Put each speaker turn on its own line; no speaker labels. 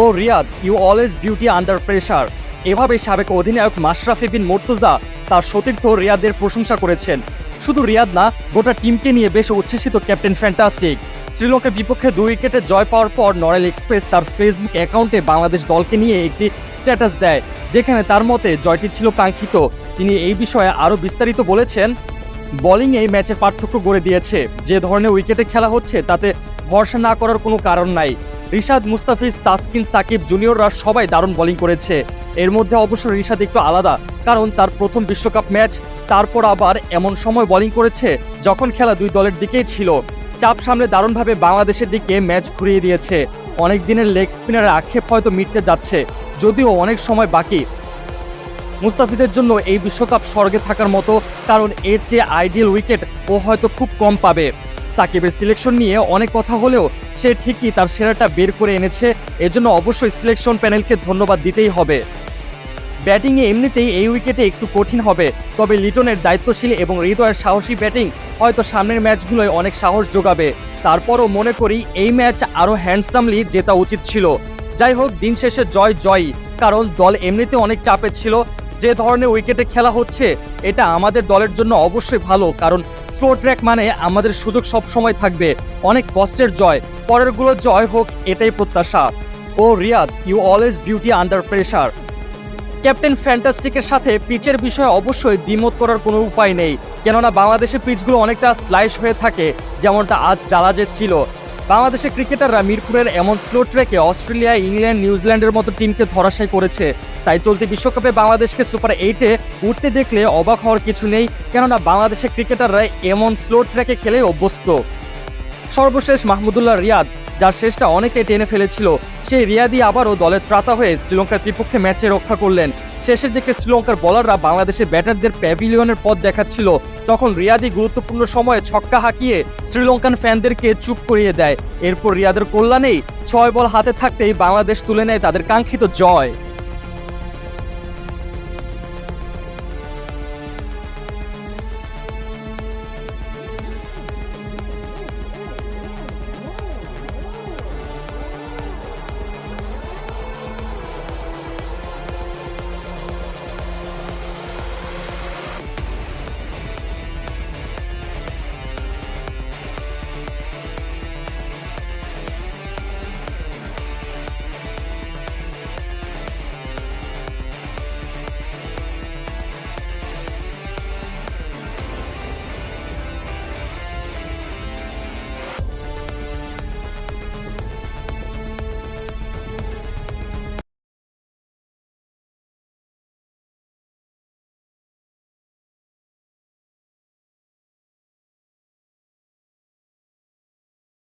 O Riyad, you always beauty under pressure. এভাবে সাবেক অধিনায়ক মাশরাফি বিন মোর্তুজা তার সতীর্থ রিয়াদের প্রশংসা করেছেন। শুধু রিয়াদ না, গোটা টিমকে নিয়ে বেশ উচ্ছ্বসিত ক্যাপ্টেন ফ্যান্টাস্টিক। শ্রীলঙ্কার বিপক্ষে দুই উইকেটে জয় পাওয়ার পর নরেল এক্সপ্রেস তার ফেসবুক অ্যাকাউন্টে বাংলাদেশ দলকে নিয়ে একটি স্ট্যাটাস দেয়, যেখানে তার মতে জয়টি ছিল কাঙ্ক্ষিত। তিনি এই বিষয়ে আরও বিস্তারিত বলেছেন বোলিং এই ম্যাচের পার্থক্য গড়ে দিয়েছে। যে ধরনের উইকেটে খেলা হচ্ছে, তাতে ভরসা না করার কোনো কারণ নাই। রিশাদ মুস্তাফিজ, তাসকিন, সাকিব জুনিয়ররা সবাই দারুণ বোলিং করেছে। এর মধ্যে অবশ্য রিশাদ একটু আলাদা, কারণ তার প্রথম বিশ্বকাপ ম্যাচ তারপর আবার এমন সময় বোলিং করেছে যখন খেলা দুই দলের দিকেই ছিল। চাপ সামলে দারুণভাবে বাংলাদেশের দিকে ম্যাচ ঘুরিয়ে দিয়েছে। অনেক দিনের লেগ স্পিনারের আক্ষেপ হয়তো মিটতে যাচ্ছে, যদিও অনেক সময় বাকি। মুস্তাফিজের জন্য এই বিশ্বকাপ স্বর্গে থাকার মতো, কারণ এর চেয়ে আইডিয়াল উইকেট ও হয়তো খুব কম পাবে। সাকিবের সিলেকশন নিয়ে অনেক কথা হলেও সে ঠিকই তার সেরাটা বের করে এনেছে। এজন্য অবশ্যই সিলেকশন প্যানেলকে ধন্যবাদ দিতেই হবে। ব্যাটিংয়ে এমনিতেই এই উইকেটে একটু কঠিন হবে, তবে লিটনের দায়িত্বশীল এবং হৃদয়ের সাহসী ব্যাটিং হয়তো সামনের ম্যাচগুলোয় অনেক সাহস যোগাবে। তারপরও মনে করি এই ম্যাচ আরও হ্যান্ডসামলি জেতা উচিত ছিল। যাই হোক, দিন শেষে জয় জয়ই কারণ দল এমনিতে অনেক চাপে ছিল যে ধরনের উইকেটে খেলা হচ্ছে, এটা আমাদের দলের জন্য অবশ্যই ভালো, কারণ স্লো ট্র্যাক মানে আমাদের সুযোগ সব সময় থাকবে। অনেক কষ্টের জয়, পরেরগুলো জয় হোক, এটাই প্রত্যাশা। ও Riyad you always beauty under pressure captain ফ্যান্টাস্টিকের সাথে পিচের বিষয়ে অবশ্যই দ্বিমত করার কোনো উপায় নেই, কেননা বাংলাদেশের পিচগুলো অনেকটা স্লাইস হয়ে থাকে, যেমনটা আজ জালাজে ছিল। বাংলাদেশের ক্রিকেটাররা মিরপুরের এমন স্লো ট্র্যাকে অস্ট্রেলিয়া, ইংল্যান্ড, নিউজিল্যান্ডের মতো টিমকে ধরাশায় করেছে। তাই চলতি বিশ্বকাপে বাংলাদেশকে সুপার এইটে উঠতে দেখলে অবাক হওয়ার কিছু নেই, কেননা বাংলাদেশের ক্রিকেটাররা এমন স্লো ট্র্যাকে খেলে অভ্যস্ত। সর্বশেষ মাহমুদুল্লাহ রিয়াদ যার শেষটা অনেকে টেনে ফেলেছিল। সেই রিয়াদি আবারও দলের ত্রাতা হয়ে শ্রীলঙ্কার বিপক্ষে ম্যাচে রক্ষা করলেন। শেষের দিকে শ্রীলঙ্কার বলাররা বাংলাদেশের ব্যাটারদের প্যাভিলিয়নের পথ দেখাচ্ছিল। তখন রিয়াদি গুরুত্বপূর্ণ সময়ে ছক্কা হাঁকিয়ে শ্রীলঙ্কান ফ্যানদেরকে চুপ করিয়ে দেয়। এরপর রিয়াদের কল্যাণেই ছয় বল হাতে থাকতেই বাংলাদেশ তুলে নেয় তাদের কাঙ্ক্ষিত জয়।